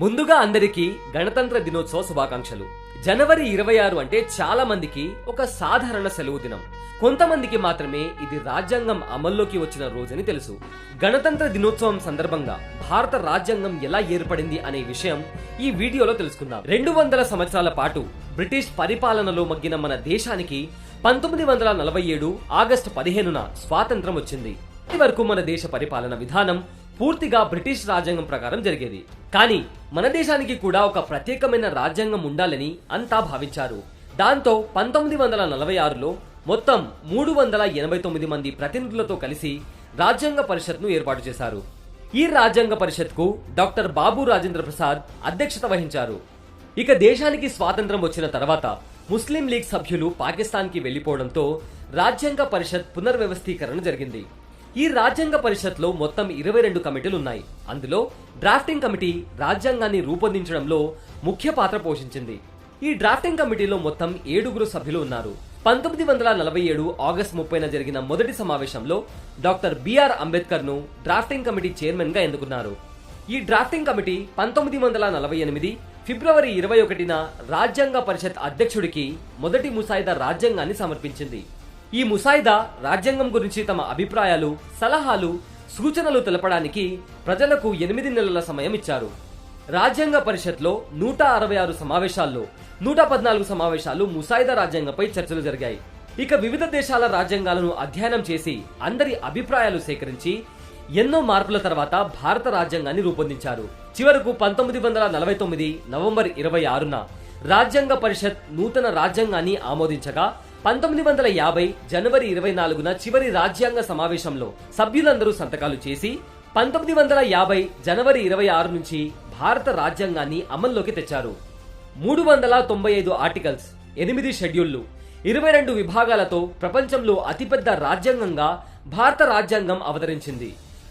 ముందుగా అందరికీ గణతంత్ర దినోత్సవ శుభాకాంక్షలు. జనవరి ఇరవై ఆరు అంటే చాలా మందికి ఒక సాధారణ సెలవు దినం. కొంతమందికి మాత్రమే ఇది రాజ్యాంగం అమల్లోకి వచ్చిన రోజని తెలుసు. గణతంత్ర దినోత్సవం సందర్భంగా భారత రాజ్యాంగం ఎలా ఏర్పడింది అనే విషయం ఈ వీడియోలో తెలుసుకుందాం. రెండు వందల సంవత్సరాల పాటు బ్రిటిష్ పరిపాలనలో మగ్గిన మన దేశానికి పంతొమ్మిది వందల నలభై ఏడు ఆగస్టు పదిహేనున స్వాతంత్రం వచ్చింది. ఇప్పటి వరకు మన దేశ పరిపాలన విధానం పూర్తిగా బ్రిటిష్ రాజ్యాంగం ప్రకారం జరిగేది. కానీ మన దేశానికి కూడా ఒక ప్రత్యేకమైన రాజ్యాంగం ఉండాలని అంతా భావించారు. దాంతో పంతొమ్మిది వందల నలభై ఆరులో మొత్తం మూడు వందల ఎనభై తొమ్మిది మంది ప్రతినిధులతో కలిసి రాజ్యాంగ పరిషత్ను ఏర్పాటు చేశారు. ఈ రాజ్యాంగ పరిషత్కు డాక్టర్ బాబు రాజేంద్ర ప్రసాద్ అధ్యక్షత వహించారు. ఇక దేశానికి స్వాతంత్రం వచ్చిన తర్వాత ముస్లిం లీగ్ సభ్యులు పాకిస్తాన్కి వెళ్ళిపోవడంతో రాజ్యాంగ పరిషత్ పునర్వ్యవస్థీకరణ జరిగింది. ఈ రాజ్యాంగ పరిషత్లో మొత్తం ఇరవై రెండు కమిటీలు ఉన్నాయి అందులో డ్రాఫ్టింగ్ కమిటీ రాజ్యాంగాన్ని రూపొందించడంలో ముఖ్య పాత్ర పోషించింది. ఈ డ్రాఫ్టింగ్ కమిటీలో మొత్తం ఏడుగురు సభ్యులు ఉన్నారు. పంతొమ్మిది వందల నలభై ఏడు ఆగస్టు ముప్పైన జరిగిన మొదటి సమావేశంలో డాక్టర్ బిఆర్ అంబేద్కర్ను డ్రాఫ్టింగ్ కమిటీ చైర్మన్గా ఎన్నుకున్నారు. ఈ డ్రాఫ్టింగ్ కమిటీ పంతొమ్మిది వందల నలభై ఎనిమిది ఫిబ్రవరి ఇరవై ఒకటిన రాజ్యాంగ పరిషత్ అధ్యక్షుడికి మొదటి ముసాయిదా రాజ్యాంగాన్ని సమర్పించింది. ఈ ముసాయిదా రాజ్యాంగం గురించి తమ అభిప్రాయాలు సలహాలు సూచనలు తెలపడానికి ప్రజలకు ఎనిమిది నెలల సమయం ఇచ్చారు. రాజ్యాంగ పరిషత్లో నూట అరవై ఆరు సమావేశాల్లో నూట పద్నాలుగు సమావేశాలు ముసాయిదా రాజ్యాంగంపై చర్చలు జరిగాయి. ఇక వివిధ దేశాల రాజ్యాంగాలను అధ్యయనం చేసి అందరి అభిప్రాయాలు సేకరించి ఎన్నో మార్పుల తర్వాత భారత రాజ్యాంగాన్ని రూపొందించారు. చివరకు పంతొమ్మిది వందల నలభై తొమ్మిది నవంబర్ ఇరవై ఆరున రాజ్యాంగ పరిషత్ నూతన రాజ్యాంగాన్ని ఆమోదించగా పంతొమ్మిది వందల యాభై జనవరి ఇరవై నాలుగున చివరి రాజ్యాంగ సమావేశంలో సభ్యులందరూ సంతకాలు చేసి పంతొమ్మిది వందల యాభై జనవరి ఇరవై ఆరు నుంచి భారత రాజ్యాంగాన్ని అమల్లోకి తెచ్చారు. మూడు వందల తొంభై ఐదు ఆర్టికల్స్ ఎనిమిది షెడ్యూళ్ళు ఇరవై రెండు విభాగాలతో ప్రపంచంలో అతిపెద్ద రాజ్యాంగంగా భారత రాజ్యాంగం అవతరించింది.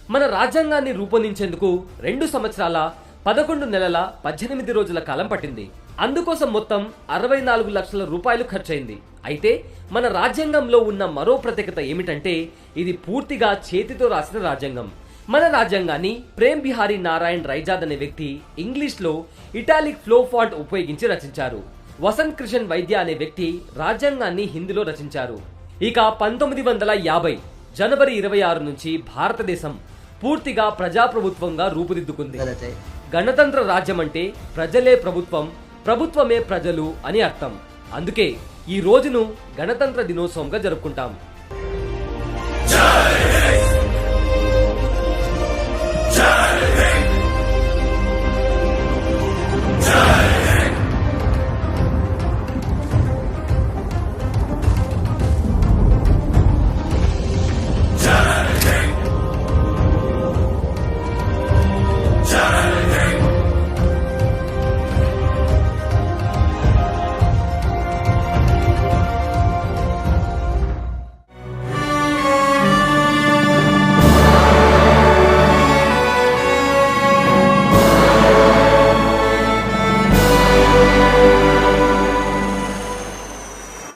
మన రాజ్యాంగాన్ని రూపొందించేందుకు రెండు సంవత్సరాల పదకొండు నెలల పద్దెనిమిది రోజుల కాలం పట్టింది. అందుకోసం మొత్తం అరవై నాలుగు లక్షల రూపాయలు ఖర్చయింది. అయితే మన రాజ్యాంగంలో ఉన్న మరో ప్రత్యేకత ఏమిటంటే ఇది పూర్తిగా చేతితో రాసిన రాజ్యాంగం. మన రాజ్యాంగాన్ని ప్రేమ్ బిహారీ నారాయణ్ రైజాద్ అనే వ్యక్తి ఇంగ్లీష్లో ఇటాలిక్ ఫ్లో ఫాల్ట్ ఉపయోగించి రచించారు. వసంత్ కృష్ణ్ వైద్య అనే వ్యక్తి రాజ్యాంగాన్ని హిందీలో రచించారు. ఇక పంతొమ్మిది వందల యాభై జనవరి ఇరవై ఆరు నుంచి భారతదేశం పూర్తిగా ప్రజాప్రభుత్వంగా రూపుదిద్దుకుంది. గణతంత్ర రాజ్యం అంటే ప్రజలే ప్రభుత్వం ప్రభుత్వమే ప్రజలు అని అర్థం. అందుకే ఈ రోజును గణతంత్ర దినోత్సవంగా జరుపుకుంటాం.